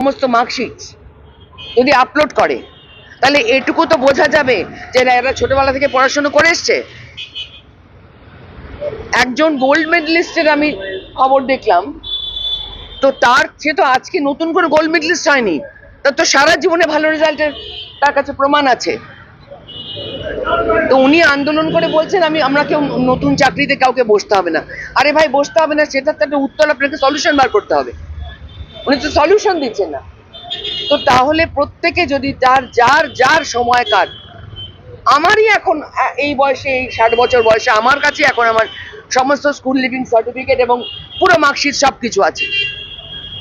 সমস্ত মার্কশিট যদি আপলোড করে, তাহলে এটুকু তো বোঝা যাবে যে এরা এরা ছোটবেলা থেকে পড়াশোনা করে এসছে। একজন গোল্ড মেডেলিস্টের আমি খবর দেখলাম, তো তার, সে তো আজকে নতুন করে গোল্ড মেডেলিস্ট হয়নি তার তো সারা জীবনে ভালো রেজাল্টের তার কাছে প্রমাণ আছে। তো উনি আন্দোলন করে বলছেন, আমি, আমরা কেউ নতুন চাকরিতে কাউকে বসতে হবে না। আরে ভাই, বসতে হবে না সেটার তো একটা উত্তর আপনাকে সলিউশন বার করতে হবে। উনি তো সলিউশন দিচ্ছেন না। তো তাহলে প্রত্যেকে যদি তার, যার যার সময়কার আমারই এখন এই বয়সে, এই ষাট বছর বয়সে আমার কাছে এখন আমার সমস্ত স্কুল লিভিং সার্টিফিকেট এবং পুরো মার্কশিট সব কিছু আছে।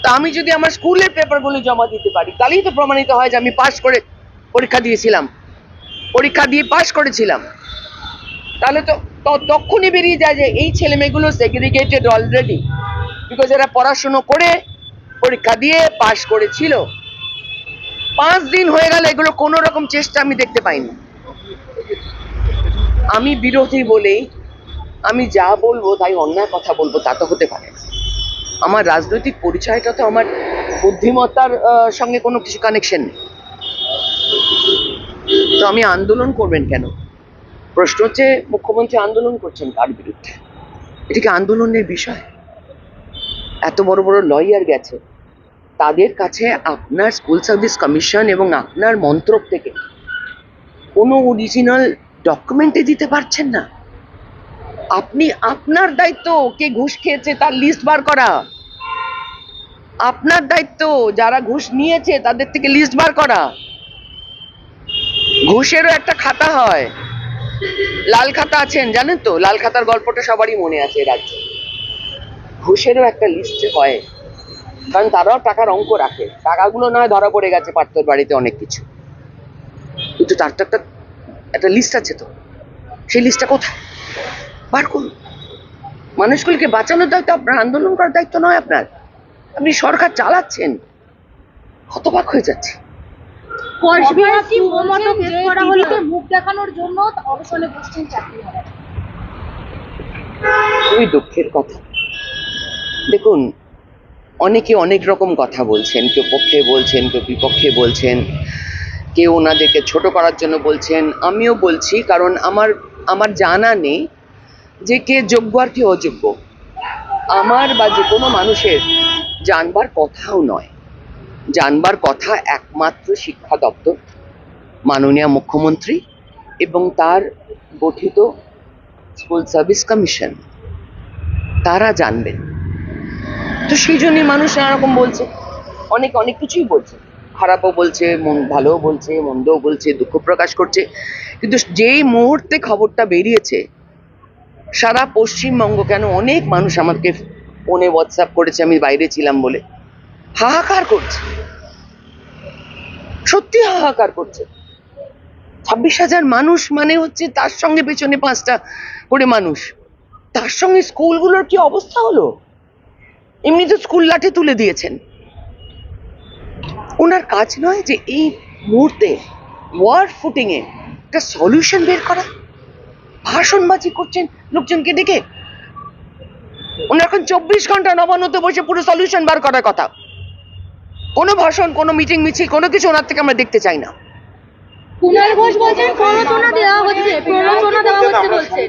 তা আমি যদি আমার স্কুলের পেপারগুলো জমা দিতে পারি, তাহলেই তো প্রমাণিত হয় যে আমি পাস করে পরীক্ষা দিয়েছিলাম। পরীক্ষা দিয়ে পাস করেছিলাম। তাহলে তো তখনই বেরিয়ে যায় যে এই ছেলে মেয়েগুলো সেগ্রিগেটেড অলরেডি বিকজ এরা পড়াশুনো করে পরীক্ষা দিয়ে পাশ করেছিল। পাঁচ দিন হয়ে গেল, এগুলো কোনো রকম চেষ্টা আমি দেখতে পাইনি। আমি বিরোধী বলেই আমি যা বলব, তাই অন্যায় কথা বলব, তা তো হতে পারে। আমার রাজনৈতিক পরিচয়টা তো আমার বুদ্ধিমত্তার সঙ্গে কোনো কিছু কানেকশন নেই। তো আমি আন্দোলন করবেন কেন? প্রশ্ন হচ্ছে, মুখ্যমন্ত্রী আন্দোলন করছেন কার বিরুদ্ধে? এটা কি আন্দোলনের বিষয়? এত বড় বড় লয়ার গেছে। তাদের কাছে আপনার স্কুল সার্ভিস কমিশন এবং আপনার মন্ত্রক থেকে কোনো অরিজিনাল ডকুমেন্টে দিতে পারছেন না। আপনি আপনার দায়িত্ব কে ঘুষ খেয়েছে তার লিস্ট বার করা। আপনার দায়িত্ব যারা ঘুষ নিয়েছে তাদের থেকে লিস্ট বার করা। ঘুষেরও একটা খাতা হয়। লাল খাতা আছেন, জানেন তো? লাল খাতার গল্পটা সবারই মনে আছে রাজ্যে ঘুষেরও একটা লিস্ট হয়। কারণ তারাও টাকার অঙ্ক রাখে। টাকাগুলো নয় ধরা পড়ে গেছে পার্থর বাড়িতে অনেক কিছু। কিন্তু তার তো একটা একটা লিস্ট আছে তো। সেই লিস্টটা কোথায়? বার করুন। মানুষগুলোকে বাঁচানোর দায়িত্ব আপনার আন্দোলন করার দায়িত্ব নয় আপনার। আপনি সরকার চালাচ্ছেন। হতবাক হয়ে যাচ্ছে। কসবিরাটি মতো কেস করা হলো। মুখ দেখানোর জন্য অবসরে বসছেন চাকরি খুবই দুঃখের কথা। দেখুন অনেকে অনেক রকম কথা বলছেন, কেউ পক্ষে বলছেন, কেউ বিপক্ষে বলছেন, কেউ ওনাদেরকে ছোট করার জন্য বলছেন, আমিও বলছি কারণ আমার আমার জানা নেই যে কে যোগ্য আর কে অযোগ্য। আমার বা যে কোনো মানুষের জানবার কথাও নয়। জানবার কথা একমাত্র শিক্ষা দপ্তর, মাননীয় মুখ্যমন্ত্রী এবং তার গঠিত স্কুল সার্ভিস কমিশন। তারা জানবেন। তো সেই জন্যই মানুষ নানা রকম বলছে। অনেক অনেক কিছুই বলছে। খারাপও বলছে, মন ভালোও বলছে, মন্দও বলছে, দুঃখ প্রকাশ করছে। কিন্তু যেই মুহূর্তে খবরটা বেরিয়েছে, সারা পশ্চিমবঙ্গ কেন অনেক মানুষ আমাকে ফোনে হোয়াটসঅ্যাপ করেছে, আমি বাইরে ছিলাম বলে। হাহাকার করছে। সত্যি হাহাকার করছে। ছাব্বিশ হাজার মানুষ মানে হচ্ছে তার সঙ্গে পেছনে পাঁচটা করে মানুষ। তার সঙ্গে স্কুলগুলোর কি অবস্থা হলো? এমনি তো স্কুল লাঠি তুলে দিয়েছেন। ওনার কাজ নয় যে এই মুহূর্তে ওয়ার্ড ফুটিংয়ে একটা সলিউশন বের করা। ভাষণবাজি করছেন লোকজনকে ডেকে। এখন চব্বিশ ঘণ্টা নবান্নতে বসে পুরো সলিউশন বার করার কথা। কোনো ভাষণ, কোনো মিটিং মিছিল, কোনো কিছু ওনার থেকে আমরা দেখতে চাই না। ঘোষ বলছেন দেওয়া হচ্ছে দেওয়া হচ্ছে বলছে।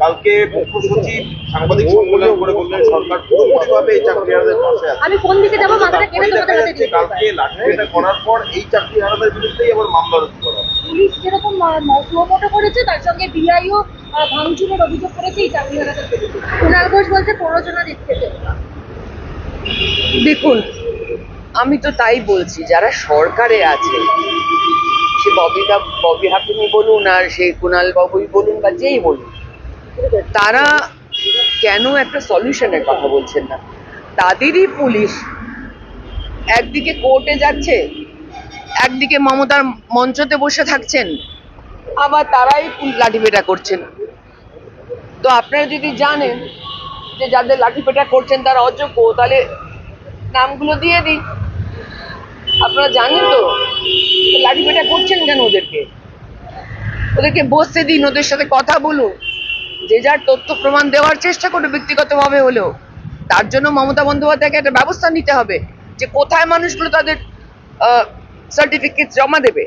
কালকে মুখ্য সচিব সাংবাদিক সম্মেলন করে বললেন সরকার পুরোপুরিভাবে এই চাকরিহারাদের পাশে আছে আমি কোন দিকে যাব মাথাটা কেটে তোমাদের যাচ্ছে দিয়ে কালকে লাঠিপেটা করার পর এই চাকরিহারাদের বিরুদ্ধেই আবার মামলা রুজু করা হবে। পুলিশ যেরকম প্রমোটো করেছে তার সঙ্গে বিআইও ভাঙচুরের অভিযোগ করেছে এই চাকরি হারাদের বিরুদ্ধে কুণাল ঘোষ বলছে প্ররোচনা দিচ্ছে। দেখুন আমি তো তাই বলছি যারা সরকারে আছে সে ববিদা ববি হাকিমি বলুন আর সে কুণাল বাবুই বলুন বা যেই বলুন তারা কেন একটা সলিউশনের কথা বলছেন না? তাদেরই পুলিশ একদিকে কোর্টে যাচ্ছে, একদিকে মমতার মঞ্চতে বসে থাকছেন, আবার তারাই লাঠিপেটা করছেন। তো আপনারা যদি জানেন যে যাদের লাঠিপেটা করছেন তারা অযোগ্য, তাহলে নামগুলো দিয়ে দিই। আপনারা জানেন তো তো, লাঠিপেটা করছেন কেন ওদেরকে? ওদেরকে বসতে দিন, ওদের সাথে কথা বলুন। যে যার তথ্য প্রমাণ দেওয়ার চেষ্টা করবে ব্যক্তিগতভাবে হলেও, তার জন্য মমতা বন্দ্যোপাধ্যায়কে একটা ব্যবস্থা নিতে হবে যে কোথায় মানুষগুলো তাদের সার্টিফিকেট জমা দেবে।